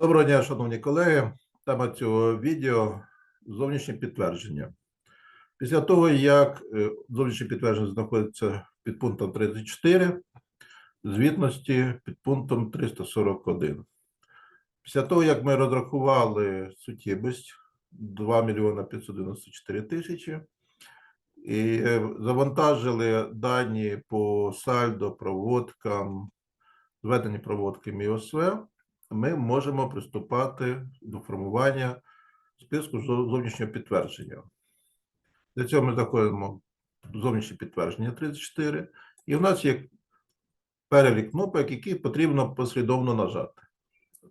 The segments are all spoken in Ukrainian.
Доброго дня, шановні колеги. Тема цього відео зовнішнє підтвердження. Після того, як е, зовнішнє підтвердження знаходиться під пунктом 34, звітності під пунктом 341. Після того, як ми розрахували суттєвість 2 мільйона 594 тисячі, і е, завантажили дані по сальдо, проводкам, зведені проводками ОСВ, ми можемо приступати до формування списку зовнішнього підтвердження. Для цього ми заходимо зовнішнє підтвердження 34, і в нас є перелік кнопок, які потрібно послідовно нажати.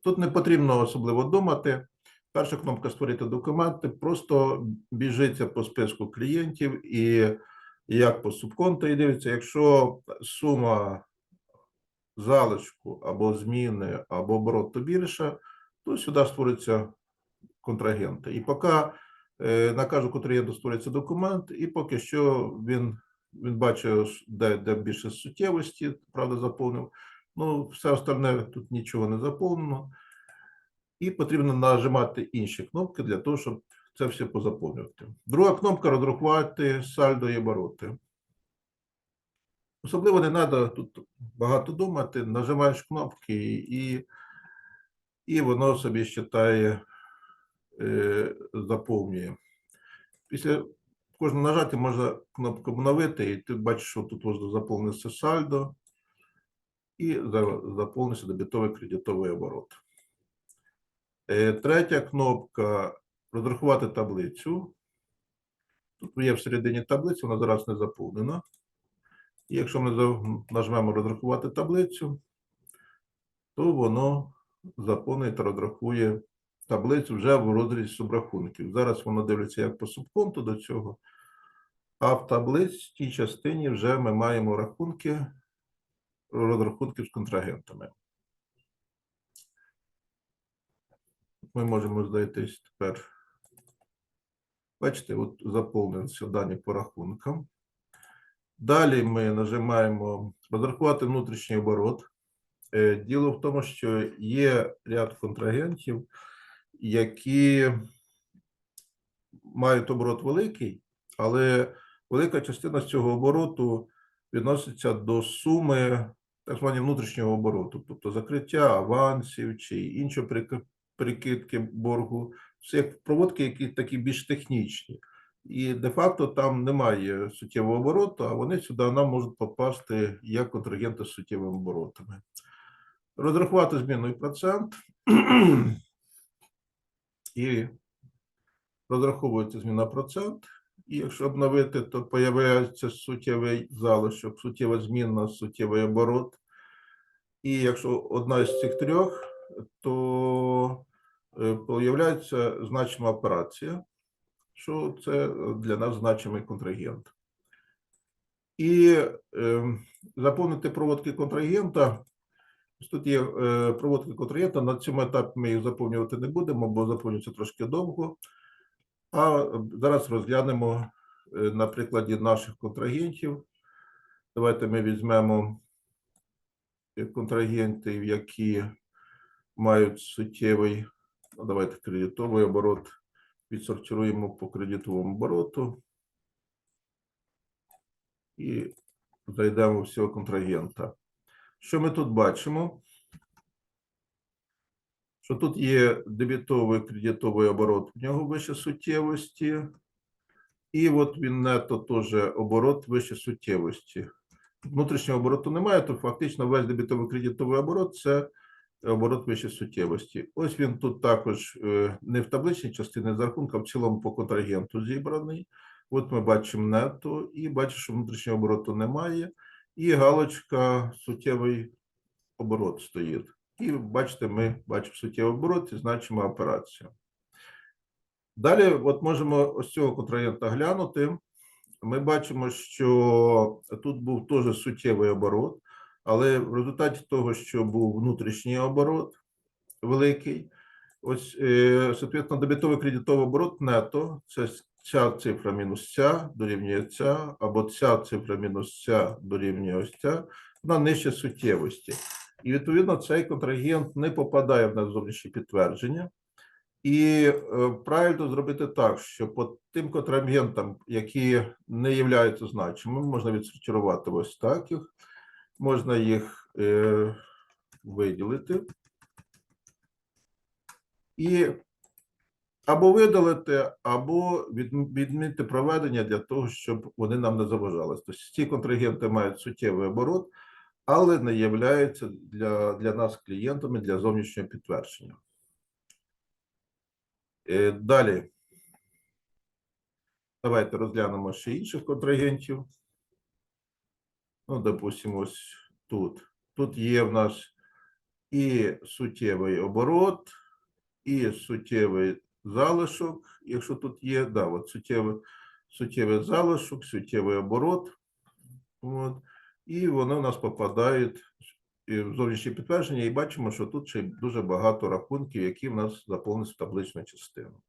Тут не потрібно особливо думати. Перша кнопка Створити документи просто біжиться по списку клієнтів і як по субконту, і дивиться, якщо сума залишку або зміни, або обороту більше, то сюди створюються контрагенти. І поки е, на кожну контрагенту створюється документ, і поки що він, він бачить, ш- де, де більше суттєвості, правда, заповнив. Ну, все остальне тут нічого не заповнено. І потрібно нажимати інші кнопки для того, щоб це все позаповнювати. Друга кнопка розрахувати сальдо і обороти. Особливо не треба тут багато думати, нажимаєш кнопки і, і воно собі считає, е, заповнює. Після кожного нажаття можна кнопку обновити, і ти бачиш, що тут можна заповнити сальдо і за- заповниться дебітовий кредитовий оборот. Е, Третя кнопка розрахувати таблицю. Тут є всередині таблиці, вона зараз не заповнена. І якщо ми нажмемо розрахувати таблицю, то воно заповнить розрахує таблицю вже в розрізі субрахунків. Зараз воно дивиться як по субконту до цього, а в таблицькій частині вже ми маємо рахунки розрахунків з контрагентами. Ми можемо здатись тепер. Бачите, от заповнилися дані по рахункам. Далі ми нажимаємо розрахувати внутрішній оборот. Е, Діло в тому, що є ряд контрагентів, які мають оборот великий, але велика частина цього обороту відноситься до суми так званого внутрішнього обороту, тобто закриття авансів чи іншої прикидки боргу. Це як проводки, які такі більш технічні. І де-факто там немає суттєвого обороту, а вони сюди нам можуть попасти як контрагенти з суттєвими оборотами. Розрахувати змінний процент і розраховується зміна процент. І якщо обновити, то появляється суттєвий залишок, суттєва зміна, суттєвий оборот. І якщо одна з цих трьох, то е, появляється значима операція, що це для нас значимий контрагент. І е, заповнити проводки контрагента. Тут є е, проводки контрагента. На цьому етапі ми їх заповнювати не будемо, бо заповнюється трошки довго. А е, зараз розглянемо е, на прикладі наших контрагентів. Давайте ми візьмемо е, контрагентів, які мають суттєвий, ну, давайте кредитовий оборот, відсортируємо по кредитовому обороту і зайдемо в цього контрагента. Що ми тут бачимо? Що тут є дебітовий кредитовий оборот, в нього вище суттєвості, і от він нето теж оборот вище суттєвості. Внутрішнього обороту немає, то фактично весь дебітовий кредитовий оборот це оборот вище суттєвості. Ось він тут також е, не в табличній частині з рахунку, а в цілому по контрагенту зібраний. От ми бачимо нето і бачимо, що внутрішнього обороту немає. І галочка суттєвий оборот стоїть. І бачите, ми бачимо суттєвий оборот і значимо операцію. Далі, от можемо ось цього контрагента глянути. Ми бачимо, що тут був теж суттєвий оборот, але в результаті того, що був внутрішній оборот великий, ось, е, соответственно, дебітовий кредитовий оборот нето, це ця цифра мінус ця дорівнює ця, або ця цифра мінус ця дорівнює ось ця, вона нижче суттєвості. І відповідно цей контрагент не попадає в нас зовнішнє підтвердження. І е, правильно зробити так, що по тим контрагентам, які не являються значимими, можна відсортувати ось так їх, можна їх е, виділити. І або видалити, або від- відмінити проведення для того, щоб вони нам не заважали. Тобто ці контрагенти мають суттєвий оборот, але не являються для, для нас клієнтами для зовнішнього підтвердження. Е, Далі. Давайте розглянемо ще інших контрагентів. Ну, допустимо, ось тут. Тут є в нас і суттєвий оборот, і суттєвий залишок. Якщо тут є, да, от суттєвий, суттєвий залишок, суттєвий оборот. От, і вони у нас попадають в зовнішнє підтвердження, і бачимо, що тут ще дуже багато рахунків, які в нас заповнені в табличну частину.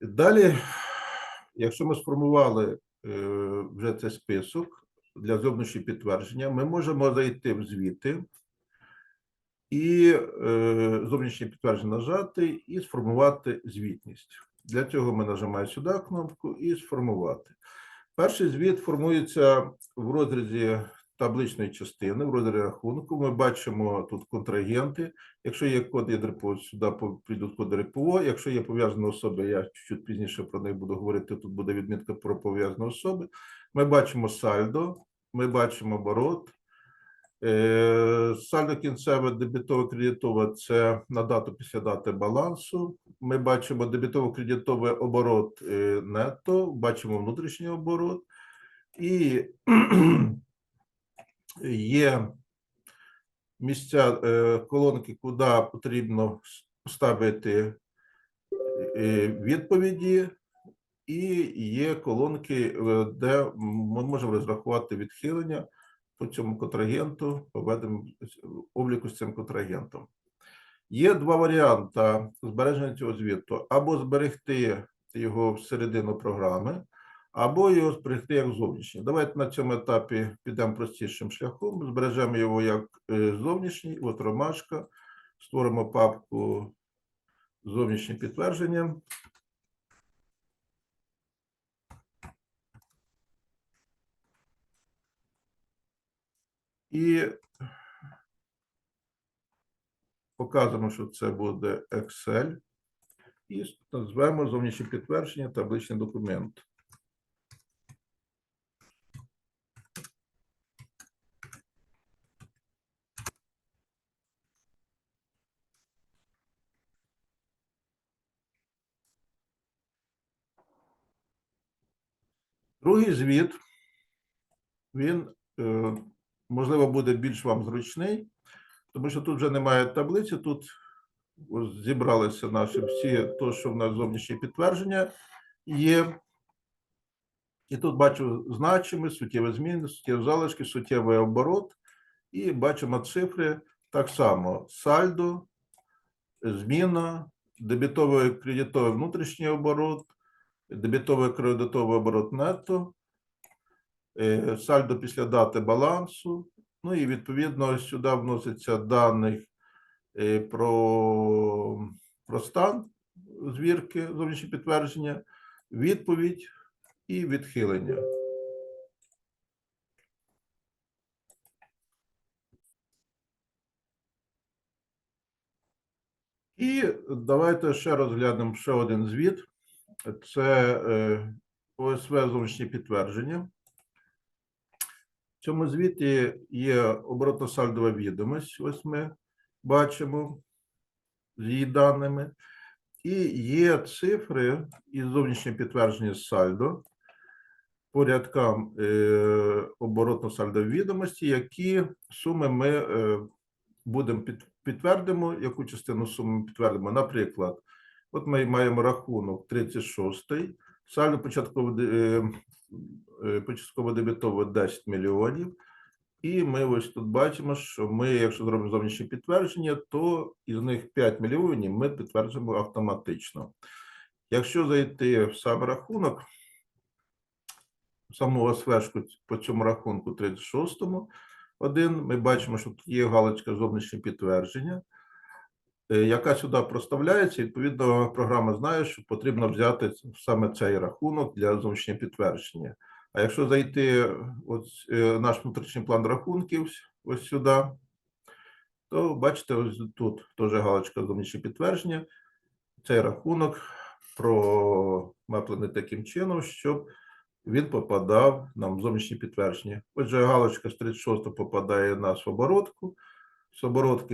Далі, якщо ми сформували вже цей список для зовнішнього підтвердження, ми можемо зайти в звіти і е, зовнішнє підтвердження нажати і сформувати звітність. Для цього ми нажимаємо сюди кнопку і сформувати. Перший звіт формується в розрізі табличної частини, в розрізі рахунку. Ми бачимо тут контрагенти. Якщо є код ЄДРПО, сюди прийдуть коди РПО. Якщо є пов'язані особи, я чуть пізніше про них буду говорити. Тут буде відмітка про пов'язані особи. Ми бачимо сальдо, ми бачимо оборот. Е, Сальдо кінцеве дебітове кредитове це на дату після дати балансу. Ми бачимо дебітово-кредитовий оборот е, нетто, бачимо внутрішній оборот. І є місця е, колонки, куди потрібно ставити е, відповіді, і є колонки, е, де ми можемо розрахувати відхилення по цьому контрагенту, поведемо обліку з цим контрагентом. Є два варіанти збереження цього звіту: або зберегти його всередину програми, або його зберегти як зовнішній. Давайте на цьому етапі підемо простішим шляхом. Збережемо його як е, зовнішній, от ромашка, створимо папку зовнішнє підтвердження. І показуємо, що це буде Excel. І назвемо зовнішнє підтвердження табличний документ. Другий звіт, він, е, можливо, буде більш вам зручний, тому що тут вже немає таблиці, тут зібралися наші всі, то, що в нас зовнішнє підтвердження є. І тут бачу значими, суттєві зміни, суттєві залишки, суттєвий оборот. І бачимо цифри так само: сальдо, зміна, дебітовий кредитовий внутрішній оборот, дебітовий кредитовий оборот нетто, е, сальдо після дати балансу. Ну і відповідно сюди вносяться дані е, про, про стан звірки, зовнішнє підтвердження, відповідь і відхилення. І давайте ще розглянемо ще один звіт. Це е, ОСВ зовнішнє підтвердження. В цьому звіті є оборотно-сальдова відомість. Ось ми бачимо з її даними. І є цифри із зовнішнього підтвердження сальдо по рядкам е, оборотно-сальдової відомості, які суми ми е, будемо під, підтвердимо, яку частину суми підтвердимо. Наприклад, от ми маємо рахунок 36, сальдо початково, е, е, дебітове 10 мільйонів. І ми ось тут бачимо, що ми, якщо зробимо зовнішнє підтвердження, то із них 5 мільйонів ми підтверджуємо автоматично. Якщо зайти в сам рахунок, в саму ОСВшку по цьому рахунку 36-му, один. Ми бачимо, що тут є галочка зовнішнє підтвердження, яка сюди проставляється. Відповідно, програма знає, що потрібно взяти саме цей рахунок для зовнішнього підтвердження. А якщо зайти ось е, наш внутрішній план рахунків ось сюди, то бачите, ось тут теж галочка зовнішнє підтвердження. Цей рахунок промеплений таким чином, щоб він попадав нам в зовнішнє підтвердження. Отже, галочка з 36 попадає на свобородку, з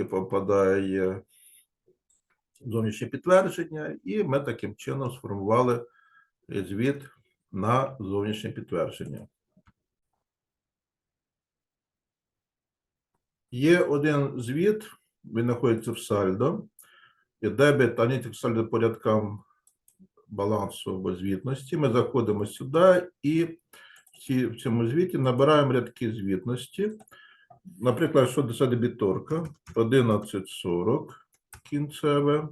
попадає зовнішнє підтвердження, і ми таким чином сформували звіт на зовнішнє підтвердження. Є один звіт, він знаходиться в сальдо, і дебет аналітик сальдо порядкам балансу або звітності. Ми заходимо сюди і в цьому звіті набираємо рядки звітності. Наприклад, що це дебіторка 1140 кінцеве,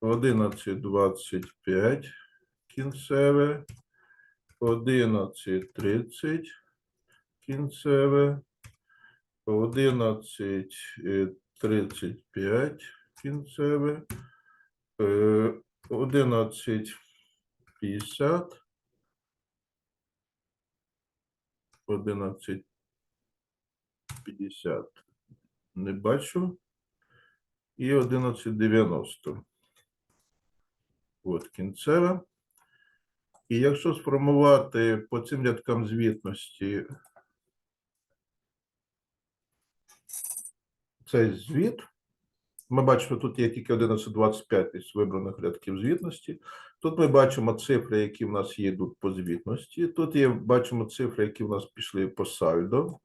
1125 кінцеве, 1130 кінцеве, 1135 кінцеве, е, 1150, 1150 не бачу. І 1190. От кінцева. І якщо сформувати по цим рядкам звітності цей звіт, ми бачимо, тут є тільки 1125 із вибраних рядків звітності. Тут ми бачимо цифри, які в нас йдуть по звітності. Тут є, бачимо цифри, які в нас пішли по сальдо.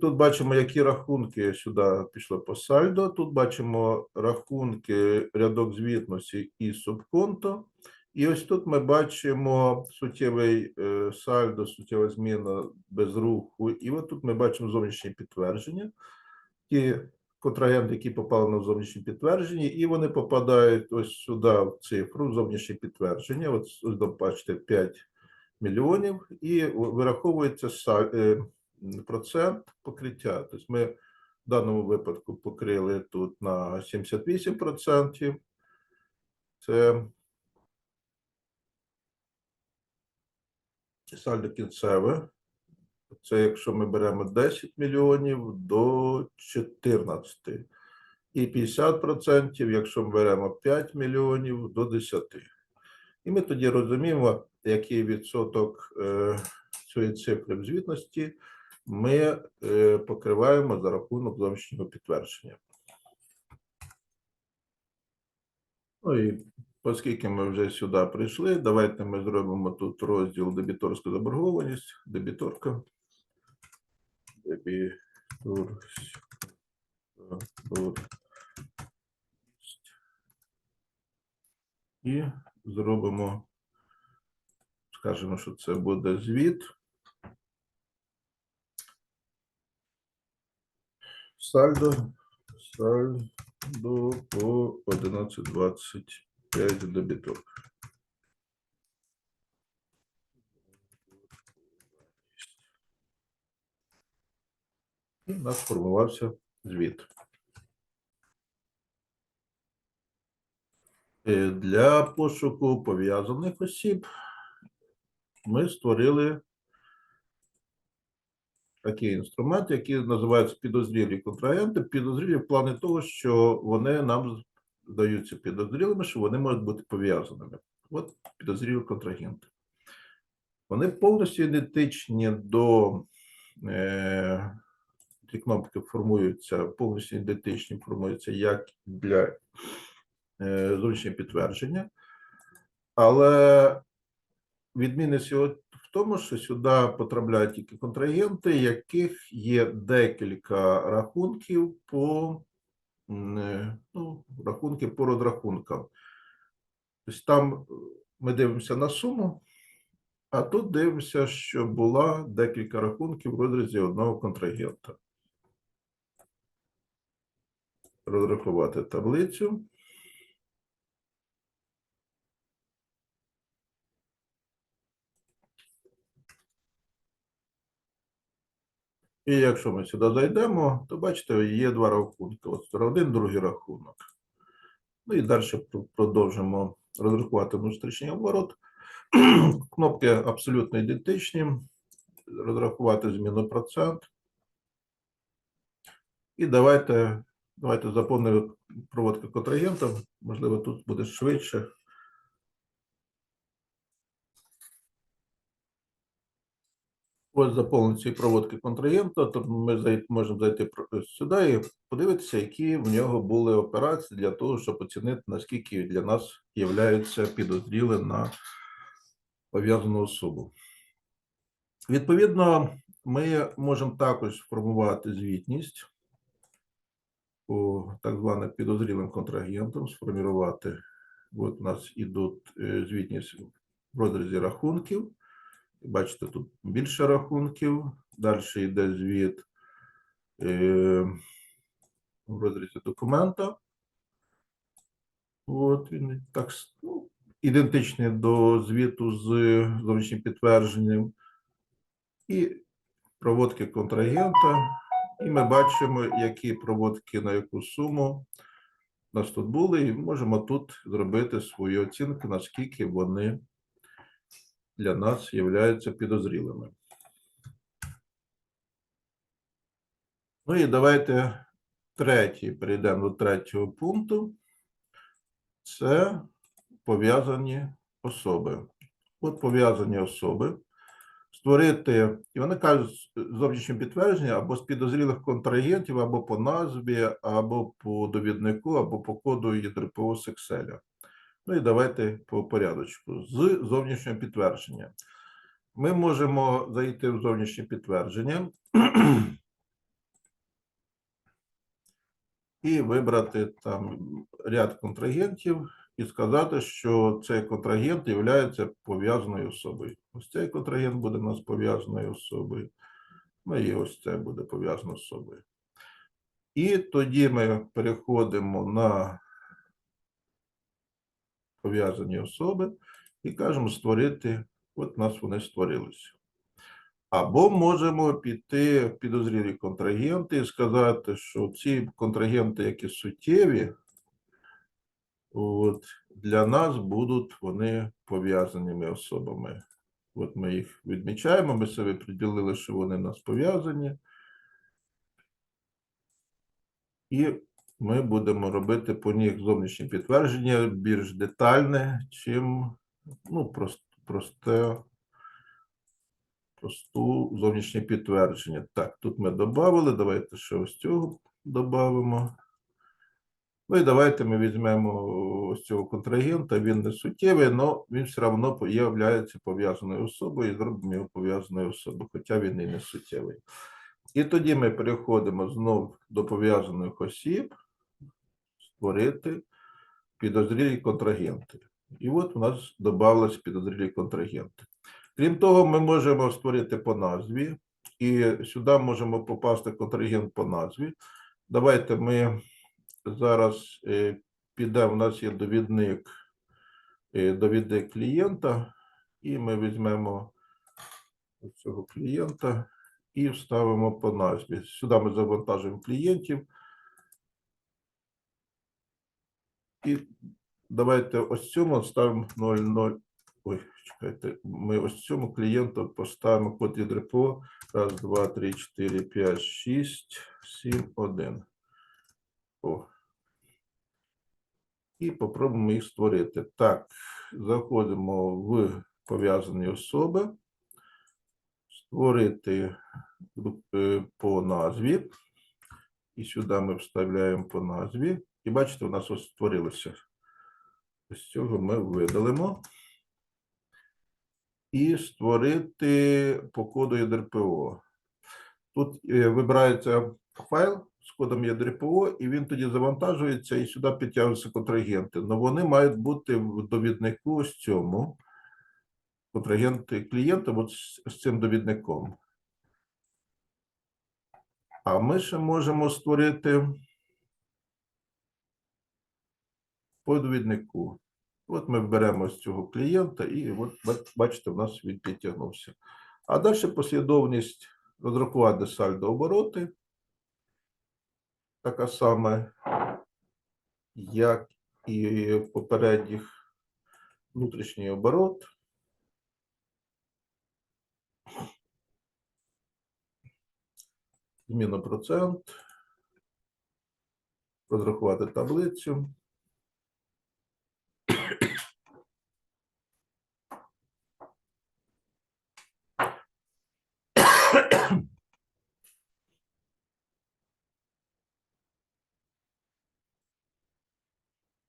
Тут бачимо, які рахунки сюди пішли по сальдо. Тут бачимо рахунки рядок звітності і субконто. І ось тут ми бачимо суттєвий е, сальдо, суттєва зміна без руху. І от тут ми бачимо зовнішнє підтвердження. Ті контрагенти, які попали на зовнішнє підтвердження, і вони попадають ось сюди в цифру зовнішнє підтвердження. От ось бачите 5 мільйонів, і вираховується са- е, процент покриття. Тобто ми в даному випадку покрили тут на 78%. Це сальдо кінцеве. Це якщо ми беремо 10 мільйонів до 14. І 50%, якщо ми беремо 5 мільйонів до 10. І ми тоді розуміємо, який відсоток е, цієї цифри в звітності ми е, покриваємо за рахунок зовнішнього підтвердження. Ну і оскільки ми вже сюди прийшли, давайте ми зробимо тут розділ дебіторська заборгованість, дебіторка. І зробимо, скажемо, що це буде звіт. Сальдо, сальдо по 11.25 дебітор. І у нас сформувався звіт. Е, Для пошуку пов'язаних осіб ми створили такий інструмент, який називається підозрілі контрагенти. Підозрілі в плані того, що вони нам здаються підозрілими, що вони можуть бути пов'язаними. От підозрілі контрагенти. Вони повністю ідентичні до е, ці кнопки формуються, повністю ідентичні формуються як для е, зовнішнього підтвердження. Але відмінність його в тому, що сюди потрапляють тільки контрагенти, яких є декілька рахунків по е, ну, рахунки по розрахункам. Тобто там е, ми дивимося на суму, а тут дивимося, що була декілька рахунків в розрізі одного контрагента. Розрахувати таблицю. І якщо ми сюди зайдемо, то бачите, є два рахунки. От один, другий рахунок. Ну і далі продовжимо розрахувати внутрішній оборот. Кнопки абсолютно ідентичні. Розрахувати зміну процент. І давайте, давайте заповнимо проводку контрагентом. Можливо, тут буде швидше. Ось заповнені ці проводки контрагента, то ми можемо зайти сюди і подивитися, які в нього були операції для того, щоб оцінити, наскільки для нас являються підозріли на пов'язану особу. Відповідно, ми можемо також формувати звітність по так званим підозрілим контрагентам, сформувати. От у нас ідуть е, звітність в розрізі рахунків. Бачите, тут більше рахунків. Далі йде звіт е, в розрізі документа. От він так ну, ідентичний до звіту з зовнішнім підтвердженням. І проводки контрагента. І ми бачимо, які проводки на яку суму у нас тут були, і можемо тут зробити свою оцінку, наскільки вони для нас являються підозрілими. Ну і давайте третій, перейдемо до третього пункту. Це пов'язані особи. От пов'язані особи. Створити, і вони кажуть, з зовнішнім підтвердженням або з підозрілих контрагентів, або по назві, або по довіднику, або по коду ЄДРПО Excel. Ну і давайте по порядочку. З зовнішнього підтвердження. Ми можемо зайти в зовнішнє підтвердження і вибрати там ряд контрагентів і сказати, що цей контрагент є пов'язаною особою. Ось цей контрагент буде у нас пов'язаною особою. Ну і ось це буде пов'язано з особою. І тоді ми переходимо на пов'язані особи і кажемо створити. От нас вони створилися. Або можемо піти підозрілі контрагенти і сказати, що ці контрагенти, які суттєві, от, для нас будуть вони пов'язаними особами. От ми їх відмічаємо, ми собі приділили, що вони в нас пов'язані. І ми будемо робити по них зовнішнє підтвердження більш детальне, чим ну, просто, просте, просту зовнішнє підтвердження. Так, тут ми додали, давайте ще ось цього додамо. Ну і давайте ми візьмемо ось цього контрагента, він не суттєвий, але він все одно є пов'язаною особою і зробимо його пов'язаною особою, хоча він і не суттєвий. І тоді ми переходимо знов до пов'язаних осіб, створити підозрілі контрагенти. І от у нас додавалось підозрілі контрагенти. Крім того, ми можемо створити по назві, і сюди можемо попасти контрагент по назві. Давайте ми зараз е, підемо, у нас є довідник, е, довідник клієнта, і ми візьмемо цього клієнта і вставимо по назві. Сюди ми завантажуємо клієнтів. І давайте ось цьому ставимо 0,0. Ой, чекайте, ми ось цьому клієнту поставимо код від РПО. Раз, два, три, чотири, п'ять, шість, сім, один. О. І попробуємо їх створити. Так, заходимо в пов'язані особи. Створити е, по назві. І сюди ми вставляємо по назві. І бачите, у нас ось створилося. З цього ми видалимо. І створити по коду ЄДРПО. Тут е, вибирається файл з кодом ЄДРПО, і він тоді завантажується і сюди підтягуються контрагенти. Але вони мають бути в довіднику ось цьому. Контрагенти клієнта от з, з цим довідником. А ми ще можемо створити по. От ми беремо з цього клієнта, і от бачите, в нас він підтягнувся. А далі послідовність розрахувати сальдо обороти. Така сама, як і в попередніх внутрішній оборот. Зміна процент. Розрахувати таблицю.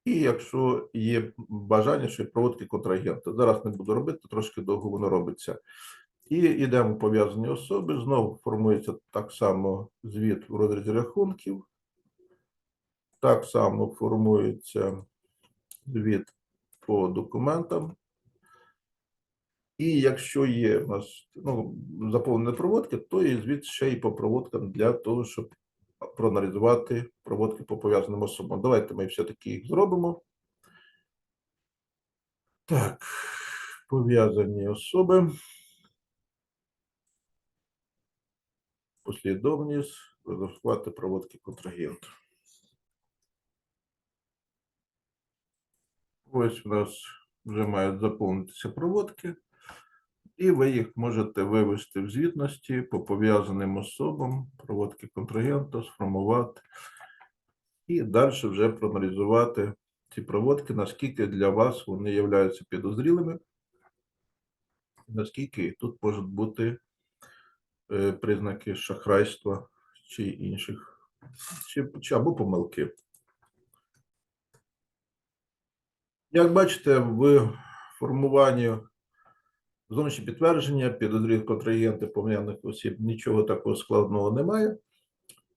І якщо є бажання, ще й проводки контрагента. Зараз не буду робити, трошки довго воно робиться. І йдемо пов'язані особи. Знову формується так само звіт в розрізі рахунків. Так само формується звіт по документам. І якщо є у нас ну, заповнені проводки, то є звіт ще й по проводкам для того, щоб проаналізувати проводки по пов'язаним особам. Давайте ми все-таки їх зробимо. Так, пов'язані особи. Послідовність, розрахувати проводки контрагента. Ось у нас вже мають заповнитися проводки, і ви їх можете вивести в звітності по пов'язаним особам, проводки контрагента, сформувати і далі вже проаналізувати ці проводки, наскільки для вас вони являються підозрілими, наскільки тут можуть бути е, признаки шахрайства чи інших, чи, чи або помилки. Як бачите, в формуванні зовнішнє підтвердження, підозрілих контрагентів пом'яних осіб, нічого такого складного немає.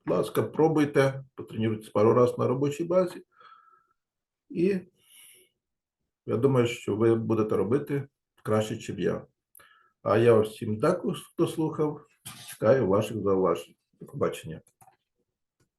Будь ласка, пробуйте, потренуйтесь пару разів на робочій базі. І я думаю, що ви будете робити краще, ніж я. А я всім дякую, хто слухав. Чекаю ваших зауважень. До побачення.